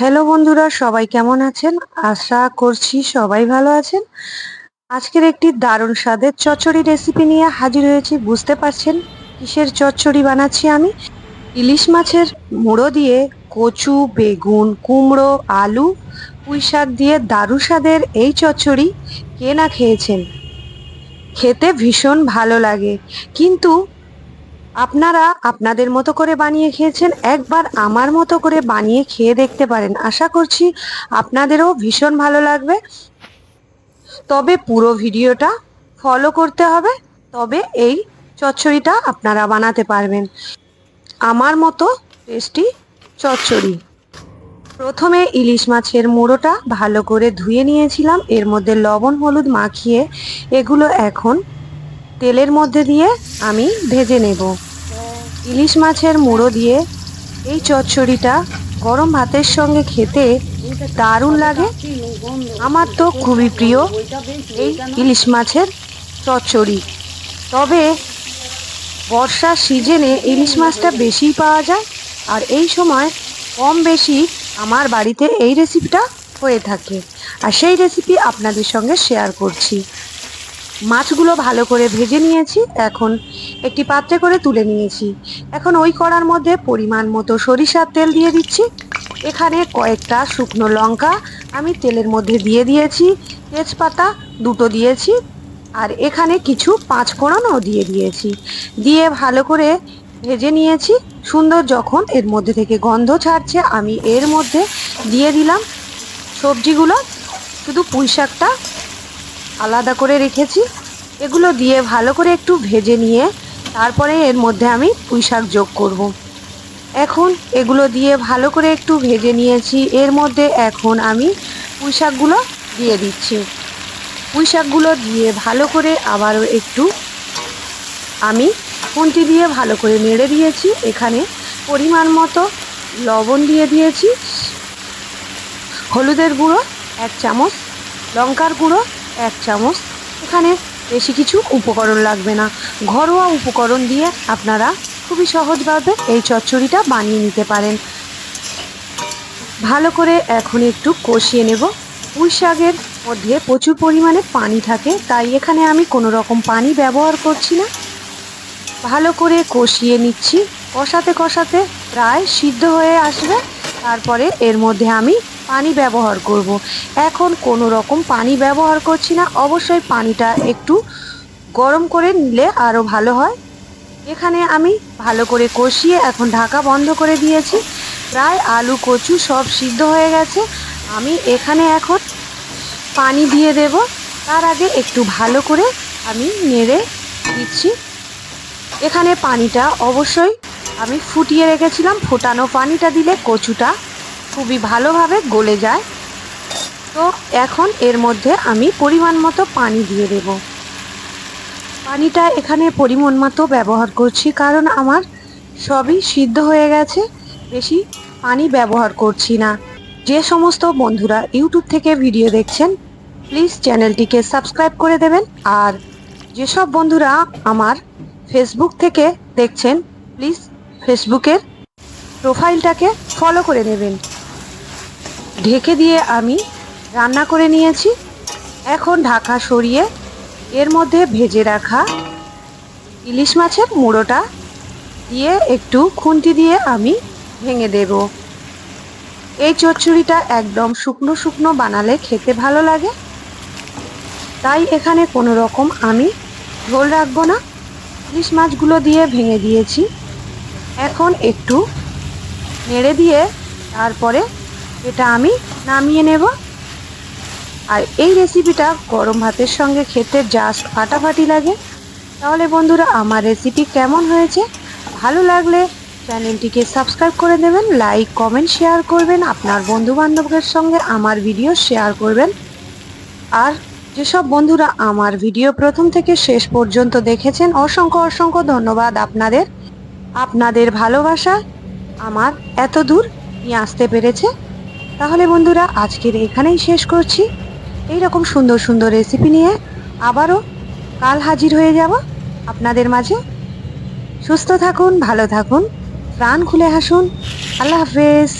Hello বন্ধুরা, সবাই কেমন আছেন? আশা করছি সবাই ভালো আছেন। আজকের একটি দারুণ স্বাদের চচ্চড়ি রেসিপি নিয়ে হাজির হয়েছি। বুঝতে পারছেন কিসের চচ্চড়ি বানাচ্ছি আমি? ইলিশ মাছের মুড়ো দিয়ে কচু, বেগুন, কুমড়ো, আলু, পুঁই শাক দিয়ে দারুণ স্বাদের এই চচ্চড়ি কে না খেয়েছেন? খেতে ভীষণ ভালো লাগে। কিন্তু আপনারা আপনাদের মতো করে বানিয়ে খেয়েছেন, একবার আমার মতো করে বানিয়ে খেয়ে দেখতে পারেন। আশা করছি আপনাদেরও ভীষণ ভালো লাগবে। তবে পুরো ভিডিওটা ফলো করতে হবে, তবে এই চচ্চড়িটা আপনারা বানাতে পারবেন। আমার মতো টেস্টি চচ্চড়ি। প্রথমে ইলিশ মাছের মুড়োটা ভালো করে ধুয়ে নিয়েছিলাম, এর মধ্যে লবণ, হলুদ মাখিয়ে এগুলো এখন তেলের মধ্যে দিয়ে আমি ভেজে নেব। ইলিশ মাছের মুড়ো দিয়ে এই চচ্চড়িটা গরম ভাতের সঙ্গে খেতে দারুণ লাগে। আমার তো খুবই প্রিয় এই ইলিশ মাছের চচ্চড়ি। তবে বর্ষার সিজনে ইলিশ মাছটা বেশিই পাওয়া যায় আর এই সময় কম বেশি আমার বাড়িতে এই রেসিপিটা হয়ে থাকে। আর সেই রেসিপি আপনাদের সঙ্গে শেয়ার করছি। মাছগুলো ভালো করে ভেজে নিয়েছি, এখন একটি পাত্রে করে তুলে নিয়েছি। এখন ওই কড়ার মধ্যে পরিমাণ মতো সরিষার তেল দিয়ে দিচ্ছি। এখানে কয়েকটা শুকনো লঙ্কা আমি তেলের মধ্যে দিয়ে দিয়েছি, তেজপাতা দুটো দিয়েছি, আর এখানে কিছু পাঁচ ফোড়নও দিয়ে দিয়েছি। দিয়ে ভালো করে ভেজে নিয়েছি, সুন্দর যখন এর মধ্যে থেকে গন্ধ ছাড়ছে আমি এর মধ্যে দিয়ে দিলাম সবজিগুলো। শুধু পুঁই শাকটা আলাদা করে রেখেছি। এগুলো দিয়ে ভালো করে একটু ভেজে নিয়ে তারপরে এর মধ্যে আমি পুঁই শাক যোগ করব। এখন এগুলো দিয়ে ভালো করে একটু ভেজে নিয়েছি। এর মধ্যে এখন আমি পুঁই শাকগুলো দিয়ে দিচ্ছি। পুঁই শাকগুলো দিয়ে ভালো করে আবারও একটু আমি খুন্তি দিয়ে ভালো করে নেড়ে দিয়েছি। এখানে পরিমাণ মতো লবণ দিয়ে দিয়েছি। হলুদের গুঁড়ো, এক চামচ, লঙ্কার গুঁড়ো এক চামচ। এখানে বেশি কিছু উপকরণ লাগবে না। ঘরোয়া উপকরণ দিয়ে আপনারা খুবই সহজভাবে এই চচ্চড়িটা বানিয়ে নিতে পারেন। ভালো করে এখন একটু কষিয়ে নেব। পুঁই শাকের মধ্যে প্রচুর পরিমাণে পানি থাকে, তাই এখানে আমি কোনো রকম পানি ব্যবহার করছি না। ভালো করে কষিয়ে নিচ্ছি। কষাতে কষাতে প্রায় সিদ্ধ হয়ে আসবে। তারপরে এর মধ্যে আমি পানি ব্যবহার করব। এখন কোনো রকম পানি ব্যবহার করছি না। অবশ্যই পানিটা একটু গরম করে নিলে আরও ভালো হয়। এখানে আমি ভালো করে কষিয়ে এখন ঢাকা বন্ধ করে দিয়েছি। প্রায় আলু, কচু সব সিদ্ধ হয়ে গেছে। আমি এখানে এখন পানি দিয়ে দেব। তার আগে একটু ভালো করে আমি নেড়ে দিচ্ছি। এখানে পানিটা অবশ্যই আমি ফুটিয়ে রেখেছিলাম। ফোটানো পানিটা দিলে কচুটা খুবই ভালোভাবে গলে যায়। তো এখন এর মধ্যে আমি পরিমাণ মতো পানি দিয়ে দেব। পানিটা এখানে পরিমাণ মতো ব্যবহার করছি কারণ আমার সবই সিদ্ধ হয়ে গেছে, বেশি পানি ব্যবহার করছি না। যে সমস্ত বন্ধুরা ইউটিউব থেকে ভিডিও দেখছেন, প্লিজ চ্যানেলটিকে সাবস্ক্রাইব করে দেবেন। আর যেসব বন্ধুরা আমার ফেসবুক থেকে দেখছেন, প্লিজ ফেসবুকের প্রোফাইলটাকে ফলো করে নেবেন। ঢেকে দিয়ে আমি রান্না করে নিয়েছি। এখন ঢাকা সরিয়ে এর মধ্যে ভেজে রাখা ইলিশ মাছের মুড়োটা দিয়ে একটু খুন্তি দিয়ে আমি ভেঙে দেব। এই চচ্চড়িটা একদম শুকনো শুকনো বানালে খেতে ভালো লাগে। তাই এখানে কোনো রকম আমি ঝোল রাখব না। ইলিশ মাছগুলো দিয়ে ভেঙে দিয়েছি। এখন একটু নেড়ে দিয়ে তারপরে এটা আমি নামিয়ে নেব। আর এই রেসিপিটা গরম ভাতের সঙ্গে খেতে জাস্ট ফাটাফাটি লাগে। তাহলে বন্ধুরা, আমার রেসিপি কেমন হয়েছে? ভালো লাগলে চ্যানেলটিকে সাবস্ক্রাইব করে দেবেন লাইক কমেন্ট শেয়ার করবেন, আপনার বন্ধু বান্ধবের সঙ্গে আমার ভিডিও শেয়ার করবেন। আর যেসব বন্ধুরা আমার ভিডিও প্রথম থেকে শেষ পর্যন্ত দেখেছেন, অসংখ্য অসংখ্য ধন্যবাদ আপনাদের। আপনাদের ভালোবাসা আমার এত দূর নিয়ে আসতে পেরেছে। তাহলে বন্ধুরা, আজকের এখানেই শেষ করছি। এই রকম সুন্দর সুন্দর রেসিপি নিয়ে আবারও কাল হাজির হয়ে যাব আপনাদের মাঝে। সুস্থ থাকুন, ভালো থাকুন, প্রাণ খুলে হাসুন। আল্লাহ হাফেজ।